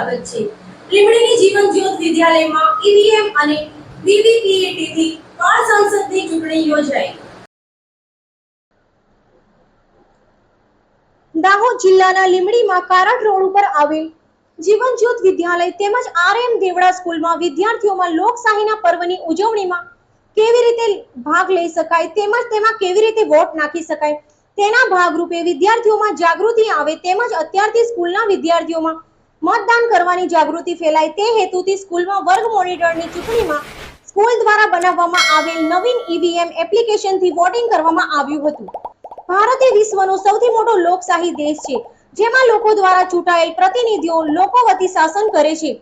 સ્વાગત છે. લીમડીની જીવન જ્યોત વિદ્યાલયમાં ઈવીએમ અને વીવીપીએટી થી બાળ સંસદની ચૂંટણી યોજાઈ. દાહોદ જિલ્લાના લીમડીમાં કારટ રોડ ઉપર આવેલ જીવન જ્યોત વિદ્યાલય તેમજ આરએમ દેવડા સ્કૂલમાં વિદ્યાર્થીઓમાં લોકશાહીના પર્વની ઉજવણીમાં કેવી રીતે ભાગ લઈ શકાય તેમજ તેમાં કેવી રીતે વોટ નાખી શકાય તેના ભાગરૂપે વિદ્યાર્થીઓમાં જાગૃતિ આવે તેમજ અત્યારથી સ્કૂલના વિદ્યાર્થીઓમાં મતદાન કરવાની જાગૃતિ ફેલાય તે હેતુથી સ્કૂલમાં વર્ગ મોનિટરની ચૂંટણીમાં સ્કૂલ દ્વારા બનાવવામાં આવેલ નવીન ઈવીએમ એપ્લિકેશનથી વોટિંગ કરવામાં આવ્યું હતું. ભારત એ વિશ્વનો સૌથી મોટો લોકશાહી દેશ છે, જેમાં લોકો દ્વારા ચૂંટાયેલ પ્રતિનિધિઓ લોકો વતી શાસન કરે છે.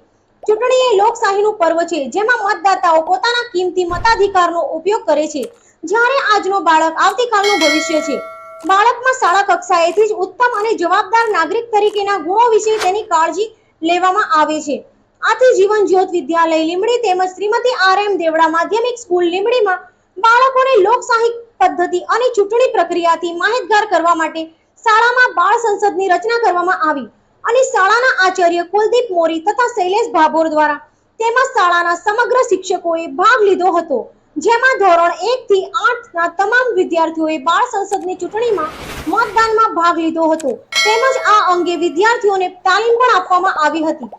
ચૂંટણી એ લોકશાહીનું પર્વ છે, જેમાં મતદાતાઓ પોતાના કિંમતી મતાધિકારનો ઉપયોગ કરે છે. જ્યારે આજનો બાળક આવતીકાલનું ભવિષ્ય છે બાળકમાં શાળા કક્ષાએથી જ ઉત્તમ અને જવાબદાર નાગરિક તરીકેના ગુણો વિશે તેની કાળજી લેવામાં આવે છે. આથી જીવન જ્યોત વિદ્યાલય લીંબડી તેમજ શ્રીમતી આર એમ દેવડા માધ્યમિક સ્કૂલ લીમડીમાં બાળકોને લોકશાહી પદ્ધતિ અને ચૂંટણી પ્રક્રિયાથી માહિતગાર કરવા માટે શાળામાં બાળ સંસદની રચના કરવામાં આવી અને શાળાના આચાર્ય કુલદીપ મોરી તથા શૈલેષ ભાભોર દ્વારા તેમજ શાળાના સમગ્ર શિક્ષકોએ ભાગ લીધો હતો. જેમાં ધોરણ 1 થી 8 ના તમામ વિદ્યાર્થીઓએ બાળ સંસદની ચૂંટણીમાં મતદાનમાં ભાગ લીધો હતો. તેમજ આ અંગે વિદ્યાર્થીઓને તાલીમ પણ આપવામાં આવી હતી.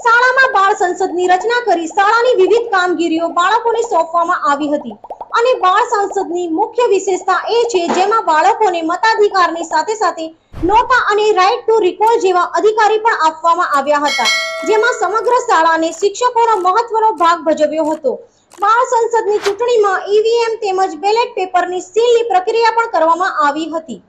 શાળામાં બાળ સંસદની રચના કરી શાળાની વિવિધ કામગીરીઓ બાળકોને સોંપવામાં આવી હતી. અને બાળ સંસદની મુખ્ય વિશેષતા એ છે જેમાં બાળકોને મતાધિકારની સાથે સાથે નોટા અને રાઇટ ટુ રિકોલ જેવા અધિકારી પણ આપવામાં આવ્યા હતા. જેમાં સમગ્ર શાળાને શિક્ષકોનો મહત્વનો ભાગ ભજવ્યો હતો. બાળ સંસદની ચૂંટણીમાં ઈવીએમ તેમજ બેલેટ પેપરની સીલની પ્રક્રિયા પણ કરવામાં આવી હતી.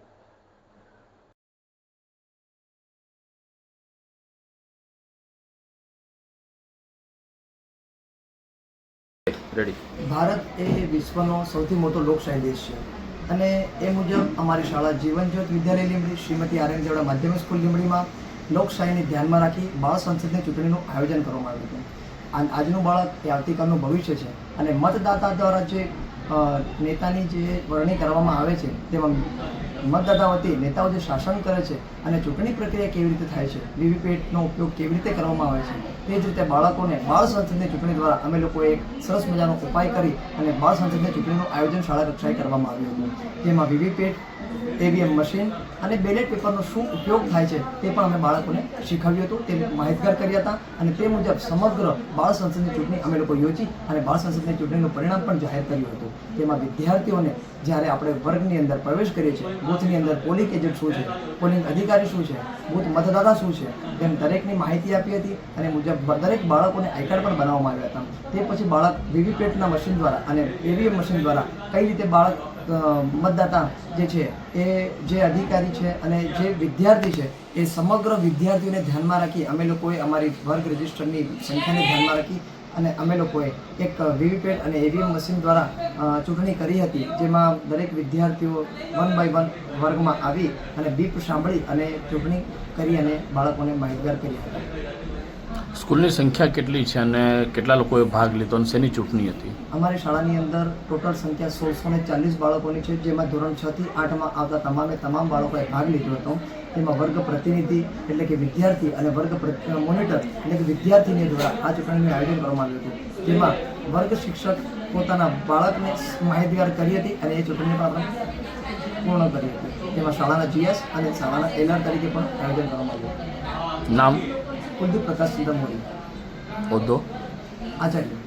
ભારત એ વિશ્વનો સૌથી મોટો લોકશાહી દેશ છે. અને એ મુજબ અમારી શાળા જીવન જ્યોત વિદ્યાલય લીમડી શ્રીમતી આર્યન જેવડા માધ્યમિક સ્કૂલ લીમડીમાં લોકશાહીને ધ્યાનમાં રાખી બાળ સંસદની ચૂંટણીનું આયોજન કરવામાં આવ્યું હતું. આજનું બાળક એ આવતીકાલનું ભવિષ્ય છે. અને મતદાતા દ્વારા જે નેતાની જે વરણી કરવામાં આવે છે, તેમાં મતદાતા વતી નેતાઓ જે શાસન કરે છે અને ચૂંટણી પ્રક્રિયા કેવી રીતે થાય છે, વીવીપેટનો ઉપયોગ કેવી રીતે કરવામાં આવે છે તે જ રીતે બાળકોને બાળ સંસદની ચૂંટણી દ્વારા અમે લોકોએ એક સરસ મજાનો ઉપાય કરી અને બાળ સંસદની ચૂંટણીનું આયોજન શાળા કક્ષાએ કરવામાં આવ્યું હતું. જેમાં વીવીપેટ એવીએમ મશીન અને બેલેટ પેપરનો શું ઉપયોગ થાય છે, તે પણ અમે બાળકોને શીખવ્યું હતું. તે માહિતગાર કર્યા હતા અને તે મુજબ સમગ્ર બાળ સંસદની ચૂંટણી અમે લોકો યોજી અને બાળ સંસદની ચૂંટણીનું પરિણામ પણ જાહેર કર્યું હતું. તેમાં વિદ્યાર્થીઓને જ્યારે આપણે વર્ગની અંદર પ્રવેશ કરીએ છીએ બૂથની અંદર પોલિંગ એજન્ટ શું છે? પોલિંગ અધિકારી શું છે? બૂથ મતદાતા શું છે? તેમ દરેકની માહિતી આપી હતી અને મુજબ દરેક બાળકોને આઈ કાર્ડ પણ બનાવવામાં આવ્યા હતા. તે પછી બાળક વીવીપેટના મશીન દ્વારા અને એવીએમ મશીન દ્વારા કઈ રીતે બાળક મતદાતા જે છે, એ જે અધિકારી છે અને જે વિદ્યાર્થી છે, એ સમગ્ર વિદ્યાર્થીઓને ધ્યાનમાં રાખી અમે લોકોએ અમારી વર્ગ રજિસ્ટરની સંખ્યાને ધ્યાનમાં રાખી અને અમે લોકોએ એક વીવીપેટ અને એવીએમ મશીન દ્વારા ચૂંટણી કરી હતી, જેમાં દરેક વિદ્યાર્થીઓ વન બાય વન વર્ગમાં આવી અને બીપ સાંભળી અને ચૂંટણી કરી અને બાળકોને માહિતગાર કર્યા હતા. સ્કૂલની સંખ્યા કેટલી છે અને કેટલા લોકોએ ભાગ લીધો અને શેની ચૂંટણી હતી? અમારી શાળાની અંદર ટોટલ સંખ્યા સોળસો ને ચાલીસ બાળકોની છે જેમાં ધોરણ છ થી આઠમાં આવતા તમામે તમામ બાળકોએ ભાગ લીધો હતો. તેમાં વર્ગ પ્રતિનિધિ એટલે કે વિદ્યાર્થી અને વર્ગ મોનિટર એટલે કે વિદ્યાર્થીની દ્વારા આ ચૂંટણીનું આયોજન કરવામાં આવ્યું હતું. જેમાં વર્ગ શિક્ષક પોતાના બાળકને માહિતગાર કરી હતી અને એ ચૂંટણી પણ આપણે પૂર્ણ કરી હતી. તેમાં શાળાના જીએસ અને શાળાના એલઆર તરીકે પણ આયોજન કરવામાં આવ્યું નામ? Oddu Prakash Sundarmuri. Oddu? Acharya.